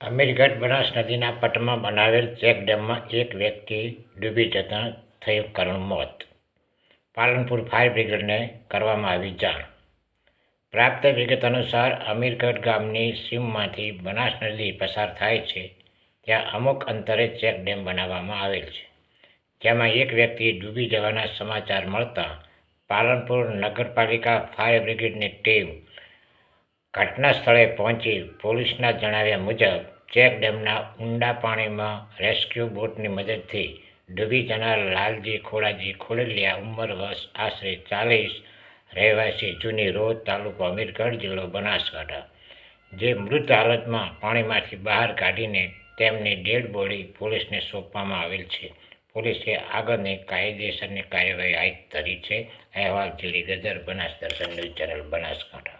અમીરગઢ બનાસ નદીના પટમાં બનાવેલ ચેક ડેમમાં એક વ્યક્તિ ડૂબી જતાં થયું કરુણ મોત. પાલનપુર ફાયર બ્રિગેડને કરવામાં આવી જાણ. પ્રાપ્ત વિગત અનુસાર અમીરગઢ ગામની સીમમાંથી બનાસ નદી પસાર થાય છે, ત્યાં અમુક અંતરે ચેકડેમ બનાવવામાં આવેલ છે, જેમાં એક વ્યક્તિ ડૂબી જવાના સમાચાર મળતા પાલનપુર નગરપાલિકા ફાયર બ્રિગેડની ટીમ ઘટના સ્થળે પહોંચી પોલીસના જણાવ્યા મુજબ ચેક ડેમના ઊંડા પાણીમાં રેસ્ક્યુ બોટની મદદથી ડૂબી જનાર લાલજી ખોડાજી ખોડલિયા ઉંમર વર્ષ આશરે ચાલીસ, રહેવાસી જૂની રોજ તાલુકો અમીરગઢ જિલ્લો બનાસકાંઠા. જે મૃત હાલતમાં પાણીમાંથી બહાર કાઢીને તેમની ડેડ બોડી પોલીસને સોંપવામાં આવેલ છે. પોલીસે આગળની કાયદેસરની કાર્યવાહી હાથ ધરી છે. અહેવાલ જીડી ગજર, બનાસ દર્શન ન્યૂઝ ચેનલ, બનાસકાંઠા.